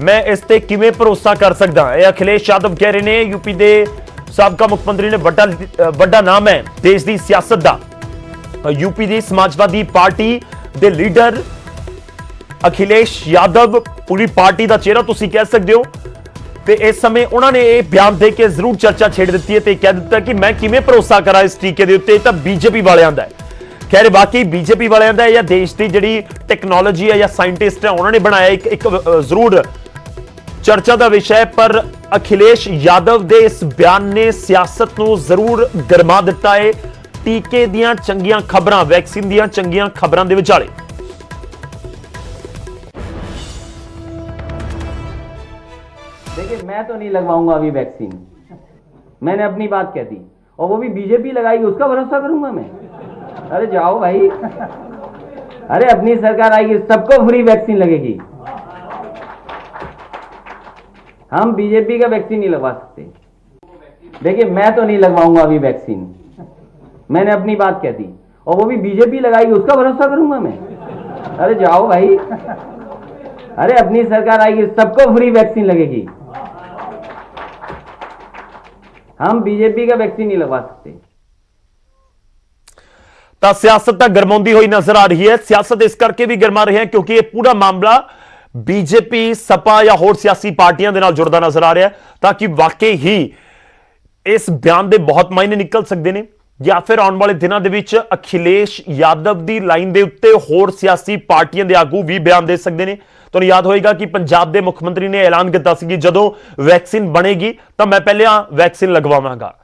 ਮੈਂ ਇਸ ਤੇ ਕਿਵੇਂ ਭਰੋਸਾ ਕਰ ਸਕਦਾ? ਇਹ ਅਖਿਲੇਸ਼ ਯਾਦਵ ਕਹਿ ਰਹੇ ਨੇ ਯੂਪੀ ਦੇ ਸਾਬਕਾ ਮੁੱਖ ਮੰਤਰੀ ਨੇ ਵੱਡਾ ਵੱਡਾ ਨਾਮ ਹੈ ਦੇਸ਼ ਦੀ ਸਿਆਸਤ ਦਾ। ਯੂਪੀ ਦੀ ਸਮਾਜਵਾਦੀ ਪਾਰਟੀ ਦੇ ਲੀਡਰ ਅਖਿਲੇਸ਼ ਯਾਦਵ, ਪੂਰੀ ਪਾਰਟੀ ਦਾ ਚਿਹਰਾ ਤੁਸੀਂ ਕਹਿ ਸਕਦੇ ਹੋ। ਤੇ ਇਸ ਸਮੇਂ ਉਹਨਾਂ ਨੇ ਇਹ ਬਿਆਨ ਦੇ ਕੇ ਜ਼ਰੂਰ ਚਰਚਾ ਛੇੜ ਦਿੱਤੀ ਹੈ ਤੇ ਕਹਿ ਦਿੱਤਾ ਕਿ ਮੈਂ ਕਿਵੇਂ ਭਰੋਸਾ ਕਰਾਂ ਇਸ ਟੀਕੇ ਦੇ ਉੱਤੇ, ਇਹ ਤਾਂ ਬੀਜੇਪੀ ਵਾਲਿਆਂ ਦਾ ਹੈ। ਖੈਰ ਵਾਕਈ ਬੀਜੇਪੀ ਵਾਲਿਆਂ ਦਾ ਜਾਂ ਦੇਸ਼ ਦੀ ਜਿਹੜੀ ਟੈਕਨੋਲੋਜੀ ਹੈ ਜਾਂ ਸਾਇੰਟਿਸਟ ਹੈ, ਉਹਨਾਂ ਨੇ ਬਣਾਇਆ ਇੱਕ ਇੱਕ ਜ਼ਰੂਰ ਚਰਚਾ ਦਾ ਵਿਸ਼ਾ ਹੈ, ਪਰ ਅਖਿਲੇਸ਼ ਯਾਦਵ ਦੇ ਇਸ ਬਿਆਨ ਨੇ ਸਿਆਸਤ ਨੂੰ ਜ਼ਰੂਰ ਗਰਮਾ ਦਿੱਤਾ ਹੈ। ਟੀਕੇ ਦੀਆਂ ਚੰਗੀਆਂ ਖਬਰਾਂ ਵੈਕਸੀਨ ਦੀਆਂ ਚੰਗੀਆਂ ਖਬਰਾਂ ਦੇ ਵਿਚਾਲੇ देखिए मैं तो नहीं लगवाऊंगा अभी वैक्सीन मैंने अपनी बात कह दी और वो भी बीजेपी लगाएगी उसका भरोसा करूंगा मैं अरे जाओ भाई अरे अपनी सरकार आएगी सबको फ्री वैक्सीन लगेगी हम बीजेपी का वैक्सीन नहीं लगवा सकते देखिए मैं तो नहीं लगवाऊंगा अभी वैक्सीन मैंने अपनी बात कह दी और वो भी बीजेपी लगाएगी उसका भरोसा करूंगा मैं अरे जाओ भाई अरे अपनी सरकार आएगी सबको फ्री वैक्सीन लगेगी हम बीजेपी का वैक्सीन नहीं लगवा सकते ਤਾਂ ਸਿਆਸਤ ਤਾਂ ਗਰਮਾਉਂਦੀ ਹੋਈ ਨਜ਼ਰ ਆ ਰਹੀ ਹੈ ਸਿਆਸਤ ਇਸ ਕਰਕੇ ਵੀ ਗਰਮਾ ਰਹੀ ਹੈ ਕਿਉਂਕਿ ਇਹ ਪੂਰਾ ਮਾਮਲਾ ਬੀਜੇਪੀ ਸਪਾ ਜਾਂ ਹੋਰ ਸਿਆਸੀ ਪਾਰਟੀਆਂ ਦੇ ਨਾਲ ਜੁੜਦਾ ਨਜ਼ਰ ਆ ਰਿਹਾ ਹੈ ਤਾਂ ਕਿ ਵਾਕਈ ਹੀ ਇਸ ਬਿਆਨ ਦੇ ਬਹੁਤ ਮਾਇਨੇ ਨਿਕਲ ਸਕਦੇ ਨੇ ਜਾਂ ਫਿਰ ਆਉਣ ਵਾਲੇ ਦਿਨਾਂ ਦੇ ਵਿੱਚ ਅਖਿਲੇਸ਼ ਯਾਦਵ ਦੀ ਲਾਈਨ ਦੇ ਉੱਤੇ ਹੋਰ ਸਿਆਸੀ ਪਾਰਟੀਆਂ ਦੇ ਆਗੂ ਵੀ ਬਿਆਨ ਦੇ ਸਕਦੇ ਨੇ। ਤੁਹਾਨੂੰ ਯਾਦ ਹੋਏਗਾ ਕਿ ਪੰਜਾਬ ਦੇ ਮੁੱਖ ਮੰਤਰੀ ਨੇ ਐਲਾਨ ਕੀਤਾ ਸੀ ਕਿ ਜਦੋਂ ਵੈਕਸੀਨ ਬਣੇਗੀ ਤਾਂ ਮੈਂ ਪਹਿਲਾਂ ਵੈਕਸੀਨ ਲਗਵਾਵਾਂਗਾ।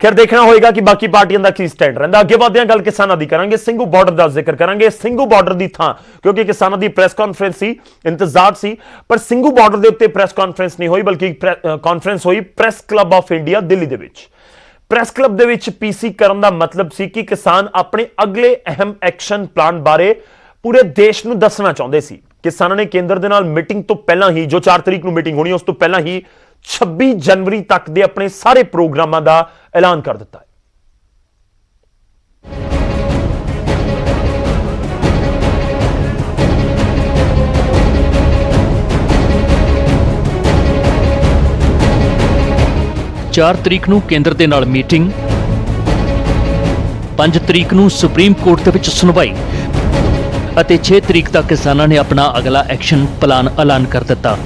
ਖੈਰ, ਦੇਖਣਾ ਹੋਏਗਾ ਕਿ ਬਾਕੀ ਪਾਰਟੀਆਂ ਦਾ ਕੀ ਸਟੈਂਡ ਰਹਿੰਦਾ। ਅੱਗੇ ਵਧਦੇ ਹਾਂ, ਗੱਲ ਕਿਸਾਨਾਂ ਦੀ ਕਰਾਂਗੇ। ਸਿੰਘੂ ਬਾਰਡਰ ਦਾ ਜ਼ਿਕਰ ਕਰਾਂਗੇ। ਸਿੰਘੂ ਬਾਰਡਰ ਦੀ ਥਾਂ, ਕਿਉਂਕਿ ਕਿਸਾਨਾਂ ਦੀ ਪ੍ਰੈਸ ਕਾਨਫਰੰਸ ਸੀ, ਇੰਤਜ਼ਾਰ ਸੀ, ਪਰ ਸਿੰਘੂ ਬਾਰਡਰ ਦੇ ਉੱਤੇ ਪ੍ਰੈਸ ਕਾਨਫਰੰਸ ਨਹੀਂ ਹੋਈ, ਬਲਕਿ ਕਾਨਫਰੰਸ ਹੋਈ press club of India, Delhi ਦੇ ਵਿੱਚ। ਪ੍ਰੈਸ ਕਲੱਬ ਦੇ ਵਿੱਚ ਪੀਸੀ ਕਰਨ ਦਾ ਮਤਲਬ ਸੀ ਕਿ ਕਿਸਾਨ ਆਪਣੇ ਅਗਲੇ ਅਹਿਮ ਐਕਸ਼ਨ ਪਲਾਨ ਬਾਰੇ ਪੂਰੇ ਦੇਸ਼ ਨੂੰ ਦੱਸਣਾ ਚਾਹੁੰਦੇ ਸੀ। ਕਿਸਾਨਾਂ ਨੇ ਕੇਂਦਰ ਦੇ ਨਾਲ ਮੀਟਿੰਗ ਤੋਂ ਪਹਿਲਾਂ ਹੀ, ਜੋ 4 ਤਰੀਕ ਨੂੰ ਮੀਟਿੰਗ ਹੋਣੀ, ਉਸ ਤੋਂ ਪਹਿਲਾਂ ਹੀ 26 ਜਨਵਰੀ ਤੱਕ ਦੇ ਆਪਣੇ ਸਾਰੇ ਪ੍ਰੋਗਰਾਮਾਂ ਦਾ ਐਲਾਨ ਕਰ ਦਿੱਤਾ ਹੈ। ਚਾਰ ਤਰੀਕ ਨੂੰ ਕੇਂਦਰ ਦੇ ਨਾਲ ਮੀਟਿੰਗ। 5 ਤਰੀਕ ਨੂੰ ਸੁਪਰੀਮ ਕੋਰਟ ਦੇ ਵਿੱਚ ਸੁਣਵਾਈ। ਅਤੇ 6 ਤਰੀਕ ਤੱਕ ਕਿਸਾਨਾਂ ਨੇ ਆਪਣਾ ਅਗਲਾ ਐਕਸ਼ਨ ਪਲਾਨ ਐਲਾਨ ਕਰ ਦਿੱਤਾ।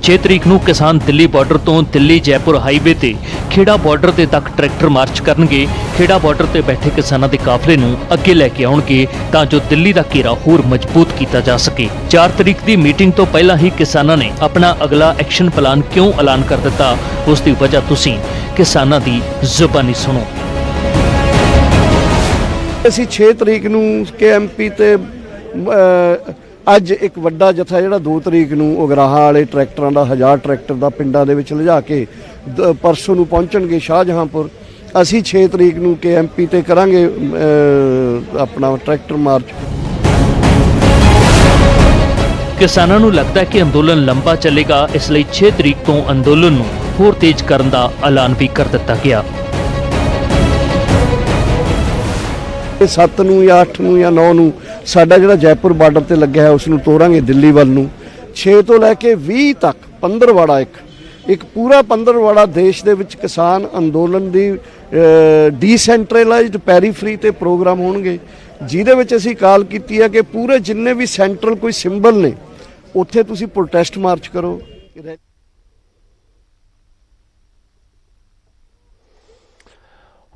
6 ਤਰੀਕ ਨੂੰ ਕਿਸਾਨ ਦਿੱਲੀ ਬਾਰਡਰ ਤੋਂ ਦਿੱਲੀ ਜੈਪੁਰ ਹਾਈਵੇ ਤੇ ਖੇੜਾ ਬਾਰਡਰ ਤੇ ਤੱਕ ਟਰੈਕਟਰ ਮਾਰਚ ਕਰਨਗੇ। ਖੇੜਾ ਬਾਰਡਰ ਤੇ ਬੈਠੇ ਕਿਸਾਨਾਂ ਦੇ ਕਾਫਲੇ ਨੂੰ ਅੱਗੇ ਲੈ ਕੇ ਆਉਣਗੇ ਤਾਂ ਜੋ ਦਿੱਲੀ ਦਾ ਘੇਰਾ ਹੋਰ ਮਜ਼ਬੂਤ ਕੀਤਾ ਜਾ ਸਕੇ। 4 ਤਰੀਕ ਦੀ ਮੀਟਿੰਗ ਤੋਂ ਪਹਿਲਾਂ ਹੀ ਕਿਸਾਨਾਂ ਨੇ ਆਪਣਾ ਅਗਲਾ ਐਕਸ਼ਨ ਪਲਾਨ ਕਿਉਂ ਐਲਾਨ ਕਰ ਦਿੱਤਾ, ਉਸ ਦੀ ਵਜ੍ਹਾ ਤੁਸੀਂ ਕਿਸਾਨਾਂ ਦੀ ਜ਼ੁਬਾਨੀ ਸੁਣੋ। ਅਸੀਂ 6 ਤਰੀਕ ਨੂੰ ਕੇਐਮਪੀ ਤੇ ਅੱਜ ਇੱਕ ਵੱਡਾ ਜਥਾ ਜਿਹੜਾ 2 ਤਰੀਕ ਨੂੰ ਉਗਰਾਹਾਂ ਵਾਲੇ ਟਰੈਕਟਰਾਂ ਦਾ ਹਜ਼ਾਰ ਟਰੈਕਟਰ ਦਾ ਪਿੰਡਾਂ ਦੇ ਵਿੱਚ ਲਿਜਾ ਕੇ ਪਰਸੋਂ ਨੂੰ ਪਹੁੰਚਣਗੇ ਸ਼ਾਹਜਹਾਂਪੁਰ। ਅਸੀਂ 6 ਤਰੀਕ ਨੂੰ ਕੇਐਮਪੀ ਤੇ ਕਰਾਂਗੇ ਆਪਣਾ ਟਰੈਕਟਰ ਮਾਰਚ। ਕਿਸਾਨਾਂ ਨੂੰ ਲੱਗਦਾ ਹੈ ਕਿ ਅੰਦੋਲਨ ਲੰਬਾ ਚੱਲੇਗਾ ਇਸ ਲਈ 6 ਤਰੀਕ ਤੋਂ ਅੰਦੋਲਨ ਨੂੰ ਹੋਰ ਤੇਜ਼ ਕਰਨ ਦਾ ਐਲਾਨ ਵੀ ਕਰ ਦਿੱਤਾ ਗਿਆ। ਤੇ 7 ਨੂੰ ਜਾਂ 8 ਨੂੰ ਜਾਂ 9 ਨੂੰ ਸਾਡਾ ਜਿਹੜਾ ਜੈਪੁਰ ਬਾਰਡਰ ਤੇ ਲੱਗਿਆ ਹੈ ਉਸ ਨੂੰ ਤੋਰਾਂਗੇ ਦਿੱਲੀ ਵੱਲ ਨੂੰ। 6 ਤੋਂ ਲੈ ਕੇ 20 ਤੱਕ ਪੰਦਰਵਾੜਾ ਇੱਕ ਇੱਕ ਪੂਰਾ ਪੰਦਰਵਾੜਾ ਦੇਸ਼ ਦੇ ਵਿੱਚ ਕਿਸਾਨ ਅੰਦੋਲਨ ਦੀ ਡੀਸੈਂਟਰਲਾਈਜ਼ਡ ਪੈਰੀਫਰੀ ਤੇ ਪ੍ਰੋਗਰਾਮ ਹੋਣਗੇ। ਜਿਹਦੇ ਵਿੱਚ ਅਸੀਂ ਕਾਲ ਕੀਤੀ ਹੈ ਕਿ ਪੂਰੇ ਜਿੰਨੇ ਵੀ ਸੈਂਟਰਲ ਕੋਈ ਸਿੰਬਲ ਨੇ, ਉੱਥੇ ਤੁਸੀਂ ਪ੍ਰੋਟੈਸਟ ਮਾਰਚ ਕਰੋ।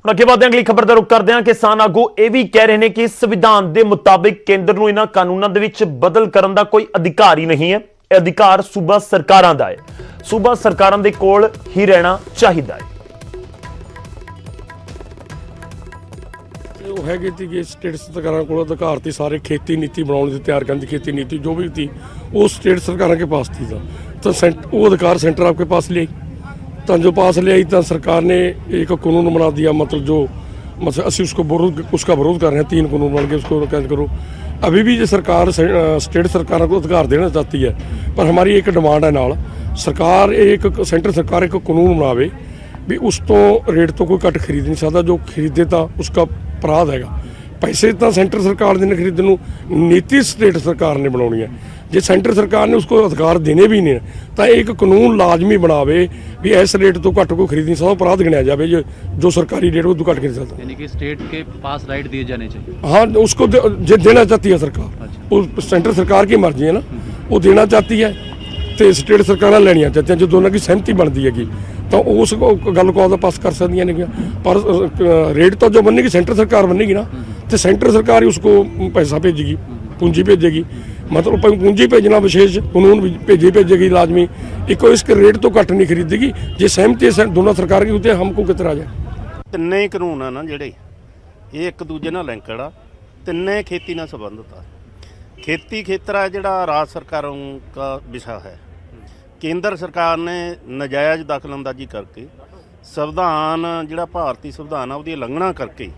ਹੁਣ ਅੱਗੇ ਵਧਦੇ ਹਾਂ ਅਗਲੀ ਖਬਰ ਦਾ ਰੁਕ ਕਰਦੇ ਹਾਂ। ਕਿਸਾਨ ਆਗੂ ਇਹ ਵੀ ਕਹਿ ਰਹੇ ਨੇ ਕਿ ਸੰਵਿਧਾਨ ਦੇ ਮੁਤਾਬਿਕ ਕੇਂਦਰ ਨੂੰ ਇਹਨਾਂ ਕਾਨੂੰਨਾਂ ਦੇ ਵਿੱਚ ਬਦਲ ਕਰਨ ਦਾ ਕੋਈ ਅਧਿਕਾਰ ਹੀ ਨਹੀਂ ਹੈ। ਇਹ ਅਧਿਕਾਰ ਸੂਬਾ ਸਰਕਾਰਾਂ ਦਾ ਹੈ। ਸੂਬਾ ਸਰਕਾਰਾਂ ਦੇ ਕੋਲ ਹੀ ਰਹਿਣਾ ਚਾਹੀਦਾ ਹੈ। ਉਹ ਹੈਗੇ ਸੀ ਕਿ ਸਟੇਟ ਸਰਕਾਰਾਂ ਕੋਲ ਅਧਿਕਾਰ ਤੇ ਸਾਰੇ ਖੇਤੀ ਨੀਤੀ ਬਣਾਉਣ ਦੀ ਤਿਆਰ ਕਰਨ ਦੀ ਖੇਤੀ ਨੀਤੀ ਜੋ ਵੀ ਸੀ, ਉਹ ਸਟੇਟ ਸਰਕਾਰਾਂ ਕੇ ਪਾਸ ਸੀ ਤਾਂ। ਉਹ ਅਧਿਕਾਰ ਸੈਂਟਰ ਆਪਕੇ ਪਾਸ ਲਈ तो जो पास ले आई तो सरकार ने एक कानून बना दिया मतलब जो मतलब असि उसको विरोध उसका विरोध कर रहे हैं तीन कानून बन के उसको कैद करो अभी भी जो सरकार से- अ, स्टेट सरकारों को अधिकार देना चाहती है पर हमारी एक डिमांड है नाल सरकार एक सेंटर सरकार एक कानून बनावे ਵੀ ਉਸ ਤੋਂ ਰੇਟ ਤੋਂ ਕੋਈ ਘੱਟ ਖਰੀਦ ਨਹੀਂ ਸਕਦਾ ਜੋ ਖਰੀਦੇ ਤਾਂ ਉਸਕਾ ਅਪਰਾਧ ਹੈਗਾ ਪੈਸੇ ਤਾਂ ਸੈਂਟਰ ਸਰਕਾਰ ਦੇ ਨੇ ਖਰੀਦਣ ਨੂੰ ਨੀਤੀ ਸਟੇਟ ਸਰਕਾਰ ਨੇ ਬਣਾਉਣੀ ਹੈ ਜੇ ਸੈਂਟਰ ਸਰਕਾਰ ਨੇ ਉਸਕੋ ਅਧਿਕਾਰ ਦੇਣੇ ਵੀ ਨੇ ਤਾਂ ਇੱਕ ਕਾਨੂੰਨ ਲਾਜ਼ਮੀ ਬਣਾਵੇ ਵੀ ਇਸ ਰੇਟ ਤੋਂ ਘੱਟ ਕੋਈ ਖਰੀਦ ਨਹੀਂ ਸਕਦਾ ਅਪਰਾਧ ਗਿਣਿਆ ਜਾਵੇ ਜੋ ਜੋ ਸਰਕਾਰੀ ਰੇਟ ਉਹ ਤੋਂ ਘੱਟ ਖਰੀਦ ਸਕਦਾ यानी कि स्टेट के पास राइट दिए जाने चाहिए हाँ उसको दे- जे देना चाहती है सरकार वो सेंटर सरकार की मर्जी है ना वो देना चाहती है ਤੇ ਸਟੇਟ ਸਰਕਾਰਾਂ ਲੈਣੀਆਂ ਚਾਹੀਦੀਆਂ ਜੇ ਦੋਨਾਂ ਦੀ ਸਹਿਮਤੀ ਬਣਦੀ ਹੈਗੀ ਤਾਂ ਉਸ ਗ- ਗੱਲ ਕੋ ਆਪਦਾ ਪਾਸ ਕਰ ਸਕਦੀਆਂ ਨੇ ਪਰ ਅ, ਰੇਟ ਤਾਂ ਜੋ ਬੰਨੇਗੀ ਸੈਂਟਰ ਸਰਕਾਰ ਬੰਨੇਗੀ ਨਾ ਤੇ ਸੈਂਟਰ ਸਰਕਾਰ ਹੀ ਉਸਕੋ ਪੈਸਾ ਭੇਜੇਗੀ ਪੂੰਜੀ ਭੇਜੇਗੀ ਮਤਲਬ ਪ- ਪੂੰਜੀ ਭੇਜਣਾ ਵਿਸ਼ੇਸ਼ ਕਾਨੂੰਨ ਭੇਜੀ ਭੇਜੇਗੀ ਲਾਜ਼ਮੀ। ਇੱਕੋ ਇਸ ਰੇਟ ਤੋਂ ਘੱਟ ਨਹੀਂ ਖਰੀਦੇਗੀ। ਜੇ ਸਹਿਮਤੀ ਹੈ ਸੈ- ਦੋਨਾਂ ਸਰਕਾਰ ਕੀ ਉਤੇ ਹਮਕੋ ਕਿਤਰਾ ਜਾਏ? ਤਿੰਨੇ ਹੀ ਕਾਨੂੰਨ ਆ ਨਾ ਜਿਹੜੇ। ਇਹ ਇੱਕ ਦੂਜੇ ਨਾਲ ਲਿੰਕਡ ਆ ਤਿੰਨੇ ਖੇਤੀ ਨਾਲ ਸੰਬੰਧਿਤ ਆ। ਖੇਤੀ ਖੇਤਰ ਆ ਜਿਹੜਾ ਰਾਜ ਸਰਕਾरों का ਵਿਸ਼ਾ ਹੈ। ਕੇਂਦਰ ਸਰਕਾਰ ਨੇ ਨਜਾਇਜ਼ ਦਖਲਅੰਦਾਜ਼ੀ ਕਰਕੇ ਸੰਵਿਧਾਨ, ਜਿਹੜਾ ਭਾਰਤੀ ਸੰਵਿਧਾਨ ਆ ਉਹਦੀ ਉਲੰਘਣਾ ਕਰਕੇ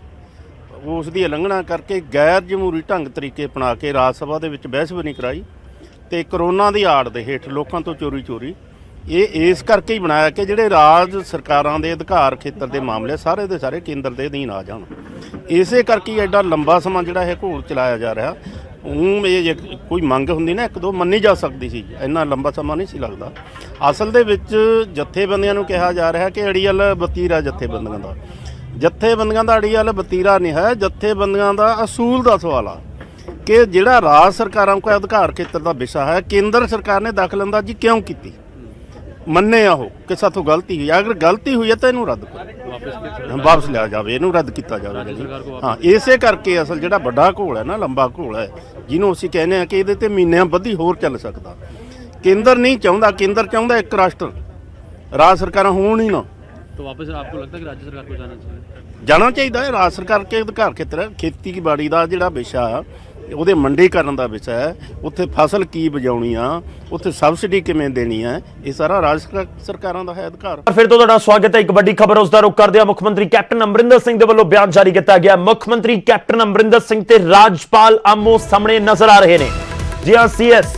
ਉਸ ਦੀ ਉਲੰਘਣਾ ਕਰਕੇ ਗੈਰ ਜਮਹੂਰੀ ਢੰਗ ਤਰੀਕੇ ਅਪਣਾ ਕੇ ਰਾਜ ਸਭਾ ਦੇ ਵਿੱਚ ਬਹਿਸ ਵੀ ਨਹੀਂ ਕਰਾਈ ਤੇ ਕਰੋਨਾ ਦੀ ਆੜ ਦੇ ਹੇਠ ਲੋਕਾਂ ਤੋਂ ਚੋਰੀ ਚੋਰੀ। ਇਹ ਇਸ ਕਰਕੇ ਹੀ ਬਣਾਇਆ ਕਿ ਜਿਹੜੇ ਰਾਜ ਸਰਕਾਰਾਂ ਦੇ ਅਧਿਕਾਰ ਖੇਤਰ ਦੇ ਮਾਮਲੇ ਸਾਰੇ ਦੇ ਸਾਰੇ ਕੇਂਦਰ ਦੇ ਅਧੀਨ ਆ ਜਾਣ। ਇਸੇ ਕਰਕੇ ਹੀ ਐਡਾ ਲੰਬਾ ਸਮਾਂ ਜਿਹੜਾ ਇਹ ਘੋਲ ਚਲਾਇਆ ਜਾ ਰਿਹਾ। ਉਹ ਇਹ ਜੇ ਕੋਈ ਮੰਗ ਹੁੰਦੀ ਨਾ, ਇੱਕ ਦੋ ਮੰਨੀ ਜਾ ਸਕਦੀ ਸੀ। ਇੰਨਾ ਲੰਬਾ ਸਮਾਂ ਨਹੀਂ ਸੀ ਲੱਗਦਾ। ਅਸਲ ਦੇ ਵਿੱਚ ਜਥੇਬੰਦੀਆਂ ਨੂੰ ਕਿਹਾ ਜਾ ਰਿਹਾ ਕਿ ਅੜੀਅਲ ਬਤੀਰਾ ਜਥੇਬੰਦੀਆਂ ਦਾ। ਜਥੇਬੰਦੀਆਂ ਦਾ ਅੜੀਅਲ ਵਤੀਰਾ ਨਹੀਂ ਹੈ। ਜਥੇਬੰਦੀਆਂ ਦਾ ਅਸੂਲ ਦਾ ਸਵਾਲ ਆ ਕਿ ਜਿਹੜਾ ਰਾਜ ਸਰਕਾਰਾਂ ਕੋਲ ਅਧਿਕਾਰ ਖੇਤਰ ਦਾ ਵਿਸ਼ਾ ਹੈ ਕੇਂਦਰ ਸਰਕਾਰ ਨੇ ਦਖਲਅੰਦਾਜ਼ੀ ਕਿਉਂ ਕੀਤੀ? ਮੰਨੇ ਆ ਉਹ ਕਿ ਸਾਥੋਂ ਗਲਤੀ ਹੋਈ। ਅਗਰ ਗਲਤੀ ਹੋਈ ਹੈ ਤਾਂ ਇਹਨੂੰ ਰੱਦ ਕਰੋ। ਵਾਪਸ ਲਿਆ ਜਾਵੇ ਇਹਨੂੰ ਰੱਦ ਕੀਤਾ ਜਾਵੇ। ਹਾਂ ਇਸੇ ਕਰਕੇ ਅਸਲ ਜਿਹੜਾ ਵੱਡਾ ਘੋਲ ਹੈ ਨਾ ਲੰਬਾ ਘੋਲ ਹੈ ਜਿਹਨੂੰ ਅਸੀਂ ਕਹਿੰਦੇ ਆ ਕਿ ਇਹਦੇ ਤੇ ਮਹੀਨਿਆਂ ਬੱਧੀ ਹੋਰ ਚੱਲ ਸਕਦਾ। ਕੇਂਦਰ ਨਹੀਂ ਚਾਹੁੰਦਾ ਕੇਂਦਰ ਚਾਹੁੰਦਾ ਇੱਕ ਰਾਸ਼ਟਰ। ਰਾਜ ਸਰਕਾਰਾਂ ਹੋਣ ਹੀ ਨਾ। तो वापस आपको लगता है कि राज्य सरकार को जाना चाहिए ਜਾਣਾ ਚਾਹੀਦਾ ਹੈ ਰਾਜ ਸਰਕਾਰ ਕੇ ਅਧਿਕਾਰ ਖੇਤਰ ਹੈ ਖੇਤੀਬਾੜੀ ਦਾ ਜਿਹੜਾ ਵਿਸ਼ਾ ਆ ਉਹਦੇ ਮੰਡੀਕਰਨ ਦਾ ਵਿਸ਼ਾ ਹੈ ਉੱਥੇ ਫਸਲ ਕੀ ਬਜਾਉਣੀ ਆ ਉੱਥੇ ਸਬਸਿਡੀ ਕਿਵੇਂ ਦੇਣੀ ਹੈ ਇਹ ਸਾਰਾ ਰਾਜ ਸਰਕਾ- ਸਰਕਾਰਾਂ ਦਾ ਹੈ ਅਧਿਕਾਰ ਫਿਰ ਤੋਂ ਤੁਹਾਡਾ ਸਵਾਗਤ ਹੈ ਇੱਕ ਵੱਡੀ ਖਬਰ ਉਸ ਦਾ ਰੁਖ ਕਰਦੇ ਹਾਂ ਮੁੱਖ ਮੰਤਰੀ ਕੈਪਟਨ ਅਮਰਿੰਦਰ ਸਿੰਘ ਦੇ ਵੱਲੋਂ ਬਿਆਨ ਜਾਰੀ ਕੀਤਾ ਗਿਆ ਮੁੱਖ ਮੰਤਰੀ ਕੈਪਟਨ ਅਮਰਿੰਦਰ ਸਿੰਘ ਤੇ ਰਾਜਪਾਲ ਆਮੋ ਸਾਹਮਣੇ ਨਜ਼ਰ ਆ ਰਹੇ ਨੇ ਜੀ ਹਾਂ ਸੀਐਸ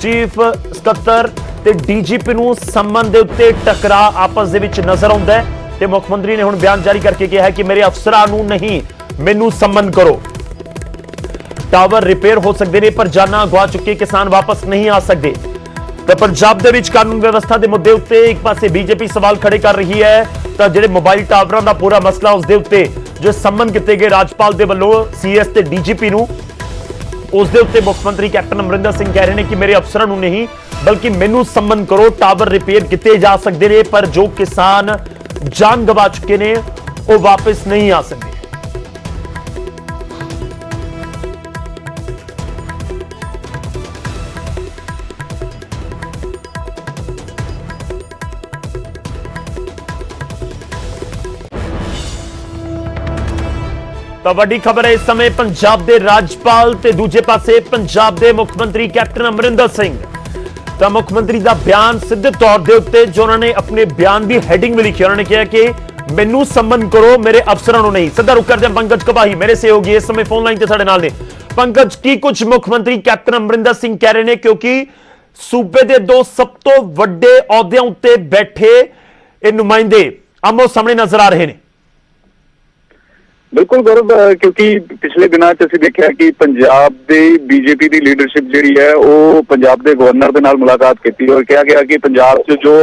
ਚੀਫ ਸਕੱਤਰ ਤੇ ਡੀਜੀਪੀ ਨੂੰ ਸੰਮਨ ਦੇ ਉੱਤੇ ਟਕਰਾ ਆਪਸ ਦੇ ਵਿੱਚ ਨਜ਼ਰ ਆਉਂਦਾ ਹੈ ਤੇ ਮੁੱਖ ਮੰਤਰੀ ਨੇ ਹੁਣ ਬਿਆਨ ਜਾਰੀ ਕਰਕੇ ਕਿਹਾ ਹੈ ਕਿ ਮੇਰੇ ਅਫਸਰਾਂ ਨੂੰ ਨਹੀਂ, ਮੈਨੂੰ ਸੰਮਨ ਕਰੋ। ਟਾਵਰ ਰਿਪੇਅਰ ਹੋ ਸਕਦੇ ਨੇ, ਪਰ ਜਾਨਾਂ ਗਵਾ ਚੁੱਕੇ ਕਿਸਾਨ ਵਾਪਸ ਨਹੀਂ ਆ ਸਕਦੇ। ਤਾਂ ਪੰਜਾਬ ਦੇ ਵਿੱਚ ਕਾਨੂੰਨ ਵਿਵਸਥਾ ਦੇ ਮੁੱਦੇ ਉੱਤੇ ਇੱਕ ਪਾਸੇ ਬੀਜੇਪੀ ਸਵਾਲ ਖੜੇ ਕਰ ਰਹੀ ਹੈ, ਤਾਂ ਜਿਹੜੇ ਮੋਬਾਈਲ ਟਾਵਰਾਂ ਦਾ ਪੂਰਾ ਮਸਲਾ ਉਸ ਦੇ ਉੱਤੇ, ਜੋ ਸੰਮਨ ਕੀਤੇ ਗਏ ਰਾਜਪਾਲ ਦੇ ਵੱਲੋਂ, ਸੀਐਸ ਤੇ ਡੀਜੀਪੀ ਨੂੰ ਉਸ ਦੇ ਉੱਤੇ ਮੁੱਖ ਮੰਤਰੀ ਕੈਪਟਨ ਅਮਰਿੰਦਰ ਸਿੰਘ ਕਹਿ ਰਹੇ ਨੇ ਕਿ ਮੇਰੇ ਅਫਸਰਾਂ ਨੂੰ ਨਹੀਂ, ਬਲਕਿ ਮੈਨੂੰ ਸੰਮਨ ਕਰੋ, ਟਾਵਰ ਰਿਪੇਅਰ ਕੀਤੇ ਜਾ ਸਕਦੇ ਨੇ, ਪਰ ਜੋ ਕਿਸਾਨ ਜਾਨ ਗਵਾ ਚੁੱਕੇ ਨੇ, ਉਹ ਵਾਪਸ ਨਹੀਂ ਆ ਸਕਦੇ। ਤਾਂ ਵੱਡੀ ਖਬਰ ਹੈ, ਇਸ ਸਮੇਂ ਪੰਜਾਬ ਦੇ ਰਾਜਪਾਲ ਤੇ ਦੂਜੇ ਪਾਸੇ ਪੰਜਾਬ ਦੇ ਮੁੱਖ ਮੰਤਰੀ ਕੈਪਟਨ ਅਮਰਿੰਦਰ ਸਿੰਘ। ਤਾਂ ਮੁੱਖ ਮੰਤਰੀ ਦਾ ਬਿਆਨ ਸਿੱਧੇ ਤੌਰ ਦੇ ਉੱਤੇ ਜੋ ਉਹਨਾਂ ਨੇ ਆਪਣੇ ਬਿਆਨ ਦੀ ਹੈਡਿੰਗ ਵੀ ਲਿਖੀ, ਉਹਨਾਂ ਨੇ ਕਿਹਾ ਕਿ ਮੈਨੂੰ ਸੰਮਨ ਕਰੋ, ਮੇਰੇ ਅਫਸਰਾਂ ਨੂੰ ਨਹੀਂ। ਸਿੱਧਾ ਰੁਕ ਕਰਦੇ ਹਾਂ, ਪੰਕਜ ਕਬਾਹੀ ਮੇਰੇ ਸਹਿਯੋਗੀ ਇਸ ਸਮੇਂ ਫੋਨ ਲਾਈਨ ਤੇ ਸਾਡੇ ਨਾਲ ਨੇ। ਪੰਕਜ, ਕੀ ਕੁਝ ਮੁੱਖ ਮੰਤਰੀ ਕੈਪਟਨ ਅਮਰਿੰਦਰ ਸਿੰਘ ਕਹਿ ਰਹੇ ਨੇ? ਕਿਉਂਕਿ ਸੂਬੇ ਦੇ ਦੋ ਸਭ ਤੋਂ ਵੱਡੇ ਅਹੁਦਿਆਂ ਉੱਤੇ ਬੈਠੇ ਇਹ ਨੁਮਾਇੰਦੇ ਆਮੋ ਸਾਹਮਣੇ ਨਜ਼ਰ ਆ ਰਹੇ ਨੇ। ਬਿਲਕੁਲ ਗੌਰਵ ਕਿਉਂਕਿ ਪਿਛਲੇ ਦਿਨਾਂ 'ਚ ਅਸੀਂ ਦੇਖਿਆ ਕਿ ਪੰਜਾਬ ਦੇ ਬੀਜੇਪੀ ਦੀ ਲੀਡਰਸ਼ਿਪ ਜਿਹੜੀ ਹੈ ਉਹ ਪੰਜਾਬ ਦੇ ਗਵਰਨਰ ਦੇ ਨਾਲ ਮੁਲਾਕਾਤ ਕੀਤੀ ਔਰ ਕਿਹਾ ਗਿਆ ਕਿ ਪੰਜਾਬ 'ਚ ਜੋ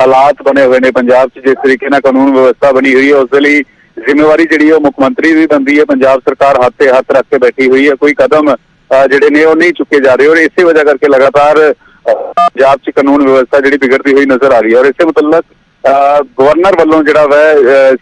ਹਾਲਾਤ ਬਣੇ ਹੋਏ ਨੇ ਪੰਜਾਬ 'ਚ ਜਿਸ ਤਰੀਕੇ ਨਾਲ ਕਾਨੂੰਨ ਵਿਵਸਥਾ ਬਣੀ ਹੋਈ ਹੈ ਉਸ ਦੇ ਲਈ ਜ਼ਿੰਮੇਵਾਰੀ ਜਿਹੜੀ ਹੈ ਉਹ ਮੁੱਖ ਮੰਤਰੀ ਦੀ ਬਣਦੀ ਹੈ। ਪੰਜਾਬ ਸਰਕਾਰ ਹੱਥ ਤੇ ਹੱਥ ਰੱਖ ਕੇ ਬੈਠੀ ਹੋਈ ਹੈ ਕੋਈ ਕਦਮ ਜਿਹੜੇ ਨੇ ਉਹ ਨਹੀਂ ਚੁੱਕੇ ਜਾ ਰਹੇ ਔਰ ਇਸੇ ਵਜ੍ਹਾ ਕਰਕੇ ਲਗਾਤਾਰ ਪੰਜਾਬ 'ਚ ਕਾਨੂੰਨ ਵਿਵਸਥਾ ਜਿਹੜੀ ਵਿਗੜਦੀ ਹੋਈ ਨਜ਼ਰ ਆ ਰਹੀ ਹੈ ਔਰ ਇਸੇ ਮੁਤਲਕ ਅ, ਗਵਰਨਰ ਵੱਲੋਂ ਜਿਹੜਾ ਵਾ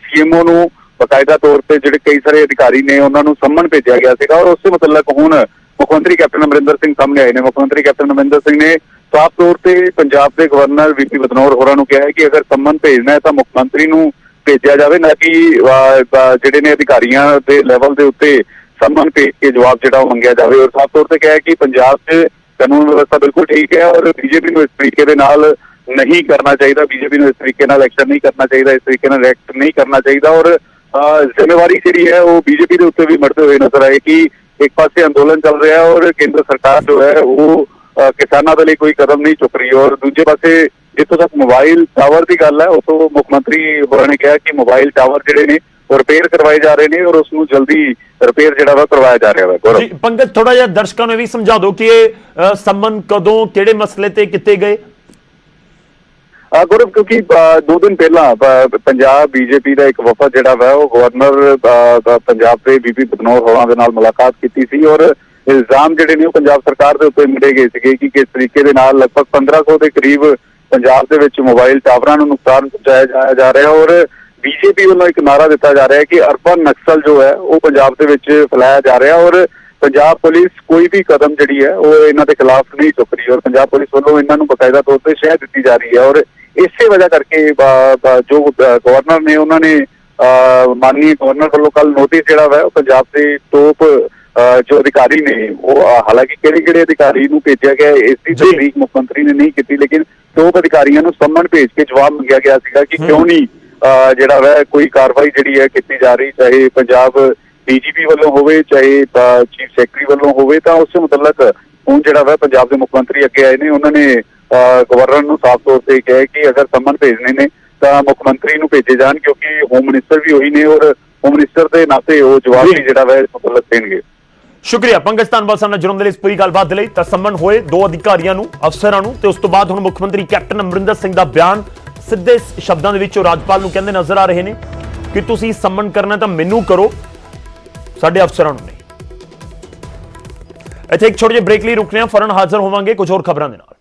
ਸੀਐਮਓ ਨੂੰ ਬਕਾਇਦਾ ਤੌਰ ਤੇ ਜਿਹੜੇ ਕਈ ਸਾਰੇ ਅਧਿਕਾਰੀ ਨੇ ਉਹਨਾਂ ਨੂੰ ਸੰਮਨ ਭੇਜਿਆ ਗਿਆ ਸੀਗਾ ਔਰ ਉਸੇ ਮੁਤਲਕ ਹੁਣ ਮੁੱਖ ਮੰਤਰੀ ਕੈਪਟਨ ਅਮਰਿੰਦਰ ਸਿੰਘ ਸਾਹਮਣੇ ਆਏ ਨੇ। ਮੁੱਖ ਮੰਤਰੀ ਕੈਪਟਨ ਅਮਰਿੰਦਰ ਸਿੰਘ ਨੇ ਸਾਫ਼ ਤੌਰ ਤੇ ਪੰਜਾਬ ਦੇ ਗਵਰਨਰ ਵੀਪੀ ਬਦਨੌਰ ਹੋਰਾਂ ਨੂੰ ਕਿਹਾ ਹੈ ਕਿ ਅਗਰ ਸੰਮਨ ਭੇਜਣਾ ਹੈ ਤਾਂ ਮੁੱਖ ਮੰਤਰੀ ਨੂੰ ਭੇਜਿਆ ਜਾਵੇ, ਨਾ ਕਿ ਜਿਹੜੇ ਨੇ ਅਧਿਕਾਰੀਆਂ ਦੇ ਲੈਵਲ ਦੇ ਉੱਤੇ ਸੰਮਨ ਭੇਜ ਕੇ ਜਵਾਬ ਜਿਹੜਾ ਉਹ ਮੰਗਿਆ ਜਾਵੇ। ਔਰ ਸਾਫ਼ ਤੌਰ ਤੇ ਕਿਹਾ ਕਿ ਪੰਜਾਬ 'ਚ ਕਾਨੂੰਨ ਵਿਵਸਥਾ ਬਿਲਕੁਲ ਠੀਕ ਹੈ ਔਰ ਬੀਜੇਪੀ ਨੂੰ ਇਸ ਤਰੀਕੇ ਦੇ ਨਾਲ ਨਹੀਂ ਕਰਨਾ ਚਾਹੀਦਾ। ਬੀਜੇਪੀ ਨੂੰ ਇਸ ਤਰੀਕੇ ਨਾਲ ਐਕਸ਼ਨ ਨਹੀਂ ਕਰਨਾ ਚਾਹੀਦਾ, ਇਸ ਤਰੀਕੇ ਨਾਲ ਰਿਐਕਟ ਨਹੀਂ ਕਰਨਾ ਚਾਹੀਦਾ ਔਰ ਜ਼ਿੰਮੇਵਾਰੀ ਜਿਹੜੀ ਹੈ, ਉਹ ਬੀਜੇਪੀ ਦੇ ਉੱਤੇ ਵੀ ਮੜਦੇ ਹੋਏ ਨਜ਼ਰ ਆਏ ਕਿ ਇੱਕ ਪਾਸੇ ਅੰਦੋਲਨ ਚੱਲ ਰਿਹਾ ਔਰ ਕੇਂਦਰ ਸਰਕਾਰ ਜੋ ਹੈ, ਉਹ ਕਿਸਾਨਾਂ ਦੇ ਲਈ ਕੋਈ ਕਦਮ ਨਹੀਂ ਚੁੱਕ ਰਹੀ ਔਰ ਦੂਜੇ ਪਾਸੇ ਜਿੱਥੋਂ ਤੱਕ ਮੋਬਾਈਲ ਟਾਵਰ ਦੀ ਗੱਲ ਹੈ, ਉਥੋਂ ਮੁੱਖ ਮੰਤਰੀ ਹੋਰਾਂ ਨੇ ਕਿਹਾ ਕਿ ਮੋਬਾਈਲ ਟਾਵਰ ਜਿਹੜੇ ਨੇ, ਉਹ ਰਿਪੇਅਰ ਕਰਵਾਏ ਜਾ ਰਹੇ ਨੇ ਔਰ ਉਸ ਨੂੰ ਜਲਦੀ ਰਿਪੇਅਰ ਜਿਹੜਾ ਵਾ ਕਰਵਾਇਆ ਜਾ ਰਿਹਾ ਹੈ ਗੌਰਵ। ਜੀ ਪੰਕਜ ਥੋੜਾ ਜਿਹਾ ਦਰਸ਼ਕਾਂ ਨੂੰ ਇਹ ਵੀ ਸਮਝਾ ਦਿਓ ਕਿ ਇਹ ਸੰਮਨ ਕਦੋਂ, ਕਿਹੜੇ ਮਸਲੇ ਤੇ ਕੀਤੇ ਗਏ? ਆ ਗੁਰਬ ਕਿਉਂਕਿ ਦੋ ਦਿਨ ਪਹਿਲਾਂ ਅ, ਪੰਜਾਬ ਬੀਜੇਪੀ ਦਾ ਇੱਕ ਵਫਦ ਜਿਹੜਾ ਵਾ ਉਹ ਗਵਰਨਰ ਪੰਜਾਬ ਦੇ ਬੀਬੀ ਬਦਨੌਰ ਹੋਰਾਂ ਦੇ ਨਾਲ ਮੁਲਾਕਾਤ ਕੀਤੀ ਸੀ ਔਰ ਇਲਜ਼ਾਮ ਜਿਹੜੇ ਨੇ ਉਹ ਪੰਜਾਬ ਸਰਕਾਰ ਦੇ ਉੱਤੇ ਮਿਲੇ ਗਏ ਸੀਗੇ ਕਿ ਕਿਸ ਤਰੀਕੇ ਦੇ ਨਾਲ ਲਗਭਗ 1500 ਦੇ ਕਰੀਬ ਪੰਜਾਬ ਦੇ ਵਿੱਚ ਮੋਬਾਈਲ ਟਾਵਰਾਂ ਨੂੰ ਨੁਕਸਾਨ ਪਹੁੰਚਾਇਆ ਜਾ- ਜਾ ਰਿਹਾ ਔਰ ਬੀਜੇਪੀ ਵੱਲੋਂ ਇੱਕ ਨਾਰਾ ਦਿੱਤਾ ਜਾ ਰਿਹਾ ਹੈ ਕਿ ਅਰਬਨ ਨਕਸਲ ਜੋ ਹੈ ਉਹ ਪੰਜਾਬ ਦੇ ਵਿੱਚ ਫੈਲਾਇਆ ਜਾ ਰਿਹਾ ਔਰ ਪੰਜਾਬ ਪੁਲਿਸ ਕੋਈ ਵੀ ਕਦਮ ਜਿਹੜੀ ਹੈ ਉਹ ਇਹਨਾਂ ਦੇ ਖਿਲਾਫ ਨਹੀਂ ਚੁੱਕ ਰਹੀ ਔਰ ਪੰਜਾਬ ਪੁਲਿਸ ਵੱਲੋਂ ਇਹਨਾਂ ਨੂੰ ਬਕਾਇਦਾ ਤੌਰ ਤੇ ਸ਼ਹਿ ਦਿੱਤੀ ਜਾ ਰਹੀ ਹੈ ਔਰ ਇਸੇ ਵਜ੍ਹਾ ਕਰਕੇ ਜੋ ਗਵਰਨਰ ਨੇ ਉਹਨਾਂ ਨੇ ਮਾਨਨੀय ਗਵਰਨਰ ਵੱਲੋਂ ਕੱਲ ਨੋਟਿਸ ਜਿਹੜਾ ਵਾ ਉਹ ਪੰਜਾਬ ਦੇ ਟੋਪ ਜੋ ਅਧਿਕਾਰੀ ਨੇ ਉਹ ਹਾਲਾਂਕਿ ਕਿਹੜੇ ਕਿਹੜੇ ਅਧਿਕਾਰੀ ਨੂੰ ਭੇਜਿਆ ਗਿਆ ਹੈ, ਇਸ ਦੀ। ਤਸਦੀਕ ਮੁੱਖ ਮੰਤਰੀ ਨੇ ਨਹੀਂ ਕੀਤੀ ਲੇਕਿਨ ਟੋਪ ਅਧਿਕਾਰੀਆਂ ਨੂੰ ਸੰਮਨ ਭੇਜ ਕੇ ਜਵਾਬ ਮੰਗਿਆ ਗਿਆ ਸੀਗਾ ਕਿ ਕਿਉਂ ਨਹੀਂ ਜਿਹੜਾ ਵਾ ਕੋਈ ਕਾਰਵਾਈ ਜਿਹੜੀ ਹੈ ਕੀਤੀ ਜਾ ਰਹੀ ਚਾਹੇ ਪੰਜਾਬ ਡੀਜੀਪੀ ਵੱਲੋਂ ਹੋਵੇ ਚਾਹੇ ਚੀਫ ਸੈਕਟਰੀ ਵੱਲੋਂ ਹੋਵੇ ਤਾਂ ਉਸੇ ਮੁਤਲਕ ਹੁਣ ਜਿਹੜਾ ਵਾ ਪੰਜਾਬ ਦੇ ਮੁੱਖ ਮੰਤਰੀ ਅੱਗੇ ਆਏ ਨੇ ਉਹਨਾਂ ਨੇ ਗਵਰਨਰ ਨੂੰ ਸਾਫ਼ ਤੌਰ ਤੇ ਕਿਹਾ ਕਿ ਅਗਰ ਸੰਮਨ ਭੇਜਣੇ ਨੇ ਤਾਂ ਮੁੱਖ ਮੰਤਰੀ ਨੂੰ ਭੇਜੇ ਜਾਣ ਕਿਉਂਕਿ ਹੋਮ ਮਿਨਿਸਟਰ ਵੀ ਉਹੀ ਨੇ ਔਰ ਹੋਮ ਮਿਨਿਸਟਰ ਦੇ ਨਾਤੇ ਉਹ ਜਵਾਬ। ਵੀ ਜਿਹੜਾ ਵਾ ਮੁਤਲਕ ਦੇਣਗੇ। ਸ਼ੁਕਰੀਆ। ਪੰਕਜ ਧੰਨਵਾਦ ਸਾਨੂੰ ਜੁੜਨ ਦੇ ਲਈ ਇਸ ਪੂਰੀ ਗੱਲਬਾਤ ਦੇ ਲਈ। ਤਾਂ ਸੰਮਨ ਹੋਏ ਦੋ ਅਧਿਕਾਰੀਆਂ ਨੂੰ ਅਫਸਰਾਂ ਨੂੰ ਤੇ ਉਸ ਤੋਂ ਬਾਅਦ ਹੁਣ ਮੁੱਖ ਮੰਤਰੀ ਕੈਪਟਨ ਅਮਰਿੰਦਰ ਸਿੰਘ ਦਾ ਬਿਆਨ ਸਿੱਧੇ ਸ਼ਬਦਾਂ ਦੇ ਵਿੱਚ ਉਹ ਰਾਜਪਾਲ ਨੂੰ ਕਹਿੰਦੇ ਨਜ਼ਰ ਆ ਰਹੇ ਨੇ ਕਿ ਤੁਸੀਂ ਸੰਮਨ ਕਰਨਾ ਤਾਂ ਮੈਨੂੰ ਕਰੋ। ਸਾਡੇ ਅਫਸਰਾਂ ਨੂੰ ਨਹੀਂ। ਇੱਥੇ ਇੱਕ ਛੋਟੇ ਜਿਹੇ ਬ੍ਰੇਕ ਲਈ ਰੁਕਨੇ ਆ ਫੌਰਨ ਹਾਜ਼ਰ ਹੋਵਾਂਗੇ। ਕੁਝ ਹੋਰ ਖਬਰਾਂ ਦੇ ਨਾਲ।